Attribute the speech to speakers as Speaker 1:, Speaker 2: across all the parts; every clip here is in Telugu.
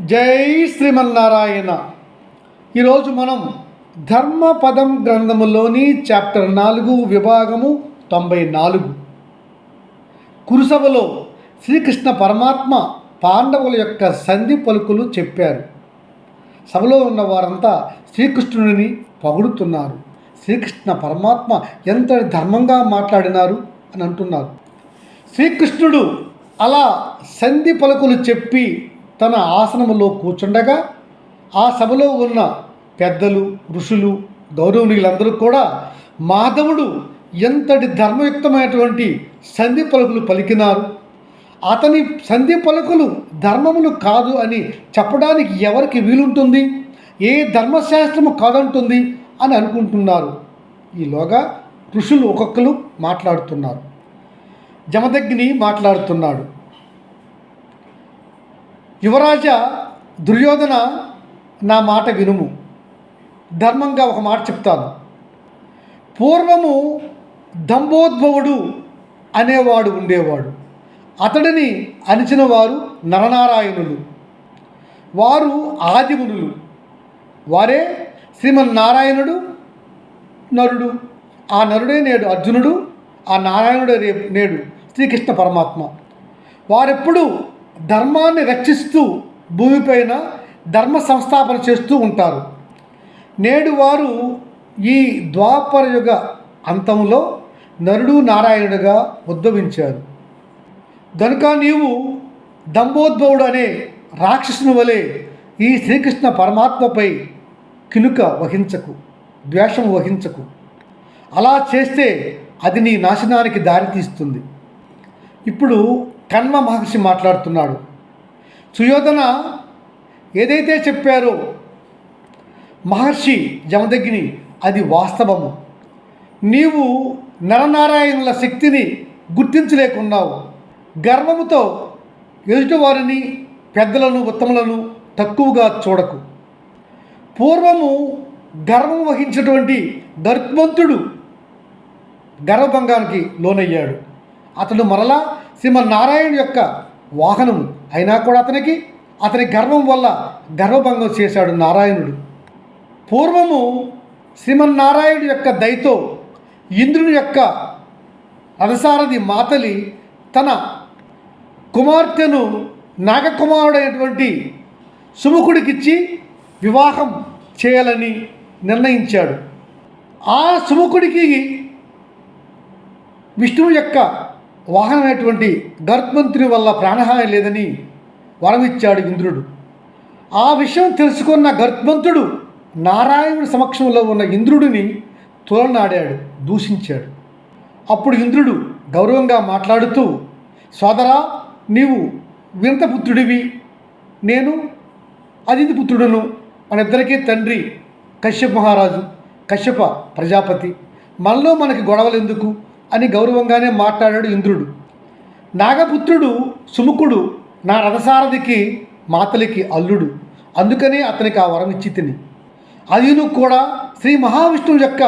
Speaker 1: జై శ్రీమన్నారాయణ. ఈరోజు మనం ధర్మపదం గ్రంథములోని చాప్టర్ నాలుగు విభాగము తొంభై నాలుగు. కురుసభలో శ్రీకృష్ణ పరమాత్మ పాండవుల యొక్క సంధి పలుకులు చెప్పారు. సభలో ఉన్న వారంతా శ్రీకృష్ణుడిని పొగుడుతున్నారు. శ్రీకృష్ణ పరమాత్మ ఎంత ధర్మంగా మాట్లాడినారు అని అంటున్నారు. శ్రీకృష్ణుడు అలా సంధి పలుకులు చెప్పి తన ఆసనములో కూర్చుండగా ఆ సభలో ఉన్న పెద్దలు ఋషులు గౌరవనీయులందరూ కూడా మాధవుడు ఎంతటి ధర్మయుక్తమైనటువంటి సంధి పలుకులు పలికినారు? అతని సంధి పలుకులు ధర్మములు కాదు అని చెప్పడానికి ఎవరికి వీలుంటుంది? ఏ ధర్మశాస్త్రము కాదంటుంది అని అనుకుంటున్నారు. ఈలోగా ఋషులు ఒక్కొక్కరు మాట్లాడుతున్నారు. జమదగ్ని మాట్లాడుతున్నాడు. యువరాజ దుర్యోధన నా మాట వినుము. ధర్మంగా ఒక మాట చెప్తాను. పూర్వము దంభోద్భవుడు అనేవాడు ఉండేవాడు. అతడిని అణిచిన వారు నరనారాయణులు. వారు ఆదిమునులు. వారే శ్రీమన్నారాయణుడు నరుడు. ఆ నరుడే నేడు అర్జునుడు. ఆ నారాయణుడే రేపు నేడు శ్రీకృష్ణ పరమాత్మ. వారెప్పుడు ధర్మాన్ని రక్షిస్తూ భూమిపైన ధర్మ సంస్థాపన చేస్తూ ఉంటారు. నేడు వారు ఈ ద్వాపరయుగ అంతంలో నరుడు నారాయణుడుగా ఉద్భవించారు. కనుక నీవు దంభోద్భవుడు అనే రాక్షసుని వలె ఈ శ్రీకృష్ణ పరమాత్మపై కినుక వహించకు ద్వేషం వహించకు. అలా చేస్తే అది నీ నాశనానికి దారితీస్తుంది. ఇప్పుడు కన్వ మహర్షి మాట్లాడుతున్నాడు. సుయోధన ఏదైతే చెప్పారో మహర్షి జమదగ్ని అది వాస్తవము. నీవు నరనారాయణుల శక్తిని గుర్తించలేకున్నావు. గర్వముతో ఎదుటివారిని పెద్దలను ఉత్తములను తక్కువగా చూడకు. పూర్వము గర్వం వహించినటువంటి గర్భవంతుడు గర్వభంగానికి లోనయ్యాడు. అతడు మరలా శ్రీమన్నారాయణ యొక్క వాహనము. అయినా కూడా అతనికి అతని గర్వం వల్ల గర్వభంగం చేశాడు నారాయణుడు. పూర్వము శ్రీమన్నారాయణుడి యొక్క దయతో ఇంద్రుని యొక్క రథసారథి మాతలి తన కుమార్తెను నాగకుమారుడైనటువంటి సుముఖుడికిచ్చి వివాహం చేయాలని నిర్ణయించాడు. ఆ సుముఖుడికి విష్ణువు యొక్క వాహనమైనటువంటి గర్భంతుని వల్ల ప్రాణహాని లేదని వరమిచ్చాడు ఇంద్రుడు. ఆ విషయం తెలుసుకున్న గర్భమంతుడు నారాయణుడి సమక్షంలో ఉన్న ఇంద్రుడిని తోలనాడాడు దూషించాడు. అప్పుడు ఇంద్రుడు గౌరవంగా మాట్లాడుతూ సోదరా నీవు వింతపుత్రుడివి నేను అదితి పుత్రుడును మన ఇద్దరికీ తండ్రి కశ్యప మహారాజు కశ్యప ప్రజాపతి. మనలో మనకి గొడవలు ఎందుకు? అని గౌరవంగానే మాట్లాడాడు ఇంద్రుడు. నాగపుత్రుడు సుముఖుడు నా రథసారథికి మాతలికి అల్లుడు. అందుకనే అతనికి ఆ వరం ఇచ్చి తిని. అదిను కూడా శ్రీ మహావిష్ణువు యొక్క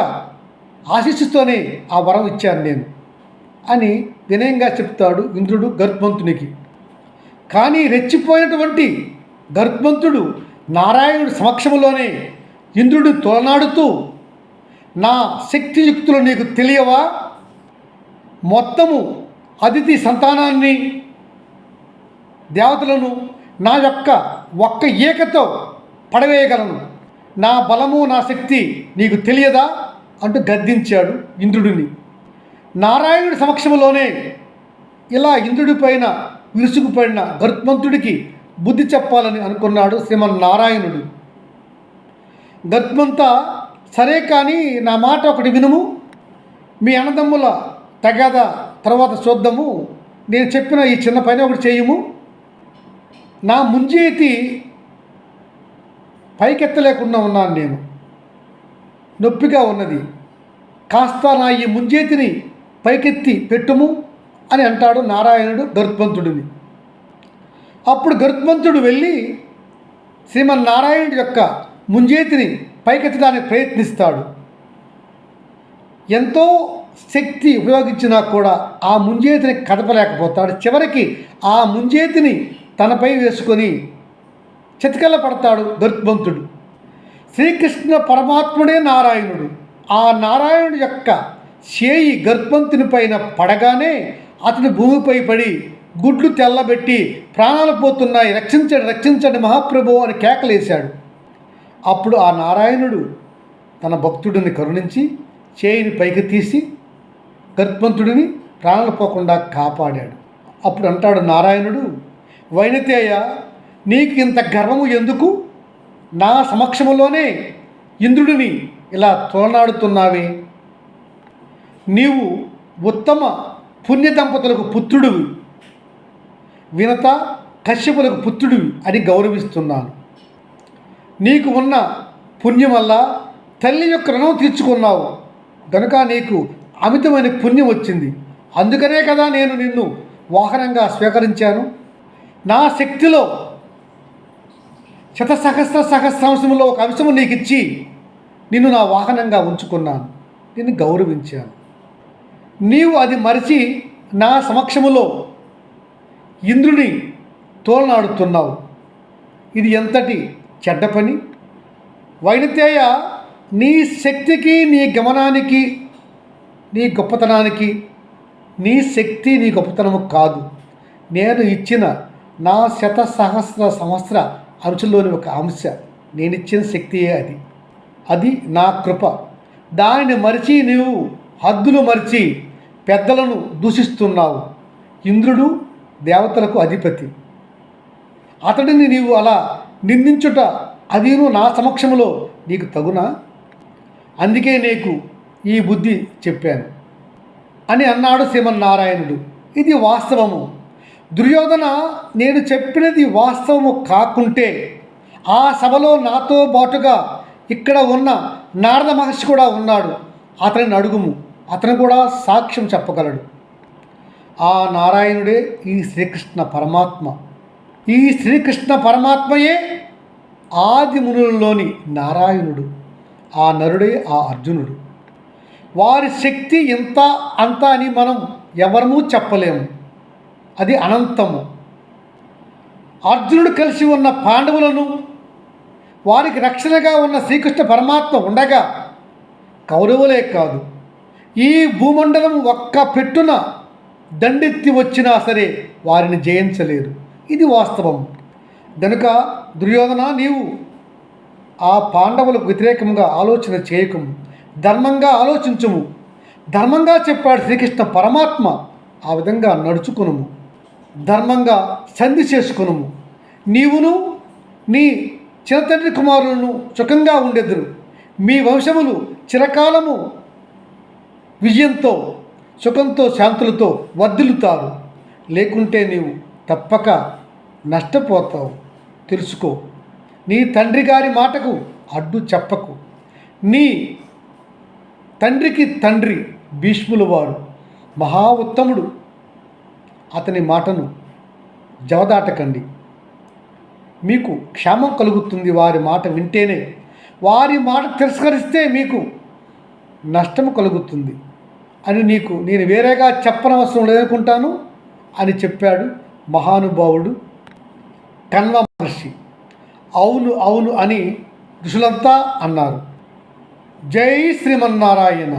Speaker 1: ఆశీస్సుతోనే ఆ వరం ఇచ్చాను నేను అని వినయంగా చెప్తాడు ఇంద్రుడు గర్భవంతునికి. కానీ రెచ్చిపోయినటువంటి గర్భవంతుడు నారాయణుడి సమక్షంలోనే ఇంద్రుడు తొలనాడుతూ నా శక్తియుక్తులు నీకు తెలియవా? మొత్తము అతిథి సంతానాన్ని దేవతలను నా యొక్క ఒక్క ఏకతో పడవేయగలను. నా బలము నా శక్తి నీకు తెలియదా? అంటూ గద్దించాడు ఇంద్రుడిని. నారాయణుడి సమక్షంలోనే ఇలా ఇంద్రుడి పైన విరుసుకుపడిన గర్భమంతుడికి బుద్ధి చెప్పాలని అనుకున్నాడు శ్రీమన్నారాయణుడు. గర్భమంతా సరే కానీ నా మాట ఒకటి వినుము. మీ అన్నదమ్ముల తగాద తర్వాత చూద్దాము నేను చెప్పిన ఈ చిన్న పని ఒకటి చేయము. నా ముంజేతి పైకెత్తలేకుండా ఉన్నాను నేను. నొప్పిగా ఉన్నది. కాస్త నా ఈ ముంజేతిని పైకెత్తి పెట్టుము అని అంటాడు నారాయణుడు గరుత్మంతుడిని. అప్పుడు గరుత్మంతుడు వెళ్ళి శ్రీమన్నారాయణుడి యొక్క ముంజేతిని పైకెత్తడానికి ప్రయత్నిస్తాడు. ఎంతో శక్తి ఉపయోగించినా కూడా ఆ ముంజేతిని కదపలేకపోతాడు. చివరికి ఆ ముంజేతిని తనపై వేసుకొని చితకల పడతాడు గర్భవంతుడు శ్రీకృష్ణ పరమాత్ముడే నారాయణుడు. ఆ నారాయణుడు యొక్క చేయి గర్భవంతుని పైన పడగానే అతని భూమిపై పడి గుడ్లు తెల్లబెట్టి ప్రాణాలు పోతున్నాయి. రక్షించండి రక్షించండి మహాప్రభు అని కేకలేశాడు. అప్పుడు ఆ నారాయణుడు తన భక్తుడిని కరుణించి చేయిని పైకి తీసి గర్భవంతుడిని ప్రాణాలు పోకుండా కాపాడాడు. అప్పుడు అంటాడు నారాయణుడు వైనతేయ నీకు ఇంత గర్వము ఎందుకు? నా సమక్షములోనే ఇంద్రుడిని ఇలా తోనాడుతున్నావే నీవు ఉత్తమ పుణ్య దంపతులకు పుత్రుడివి. వినత కశ్యపులకు పుత్రుడివి అని గౌరవిస్తున్నాను. నీకు ఉన్న పుణ్యం వల్ల తల్లి యొక్క రుణం తీర్చుకున్నావు. కనుక నీకు అమితమైన పుణ్యం వచ్చింది. అందుకనే కదా నేను నిన్ను వాహనంగా స్వీకరించాను. నా శక్తిలో శత సహస్ర సహస్రాంశంలో ఒక అంశము నీకు ఇచ్చి నిన్ను నా వాహనంగా ఉంచుకున్నాను. నిన్ను గౌరవించాను. నీవు అది మరిచి నా సమక్షములో ఇంద్రుని తోలనాడుతున్నావు ఇది ఎంతటి చెడ్డ పని? వైనతేయ నీ శక్తికి నీ గమనానికి నీ గొప్పతనానికి నీ శక్తి నీ గొప్పతనము కాదు. నేను ఇచ్చిన నా శత సహస్ర సంవత్సర అంశంలోని ఒక అంశ నేనిచ్చిన శక్తియే అది. అది నా కృప. దానిని మరిచి నీవు హద్దులు మరిచి పెద్దలను దూషిస్తున్నావు. ఇంద్రుడు దేవతలకు అధిపతి. అతడిని నీవు అలా నిందించుట అదిను నా సమక్షంలో నీకు తగునా? అందుకే నీకు ఈ బుద్ధి చెప్పాను. అని అన్నాడు శ్రీమన్నారాయణుడు. ఇది వాస్తవము. దుర్యోధన నేను చెప్పినది వాస్తవము కాకుంటే ఆ సభలో నాతో పాటుగా ఇక్కడ ఉన్న నారద మహర్షి కూడా ఉన్నాడు. అతనిని అడుగుము. అతను కూడా సాక్ష్యం చెప్పగలడు. ఆ నారాయణుడే ఈ శ్రీకృష్ణ పరమాత్మ. ఈ శ్రీకృష్ణ పరమాత్మయే ఆది మునులలోని నారాయణుడు. ఆ నరుడే ఆ అర్జునుడు. వారి శక్తి ఇంత అంత అని మనం ఎవరమూ చెప్పలేము. అది అనంతము. అర్జునుడు కలిసి ఉన్న పాండవులను వారికి రక్షణగా ఉన్న శ్రీకృష్ణ పరమాత్మ ఉండగా కౌరవులే కాదు ఈ భూమండలం ఒక్క పెట్టున దండెత్తి వచ్చినా సరే వారిని జయించలేరు. ఇది వాస్తవం. గనుక దుర్యోధన నీవు ఆ పాండవులకు వ్యతిరేకంగా ఆలోచన చేయకము ధర్మంగా ఆలోచించుము. ధర్మంగా చెప్పాడు శ్రీకృష్ణ పరమాత్మ ఆ విధంగా నడుచుకునుము. ధర్మంగా సంధి చేసుకునుము. నీవును నీ చిన్నతండ్రి కుమారులను సుఖంగా ఉండెదురు. మీ వంశములు చిరకాలము విజయంతో సుఖంతో శాంతులతో వర్ధిల్లుతారు. లేకుంటే నీవు తప్పక నష్టపోతావు. తెలుసుకో. నీ తండ్రి గారి మాటకు అడ్డు చెప్పకు. నీ తండ్రికి తండ్రి భీష్ముల వారు మహా ఉత్తముడు అతని మాటను జవదాటకండి. మీకు క్షేమం కలుగుతుంది వారి మాట వింటేనే. వారి మాట తిరస్కరిస్తే మీకు నష్టము కలుగుతుంది. అని నీకు నేను వేరేగా చెప్పనవసరం లేదనుకుంటాను అని చెప్పాడు మహానుభావుడు కన్వ మహర్షి. అవును అవును అని ఋషులంతా అన్నారు. జై శ్రీమన్నారాయణ.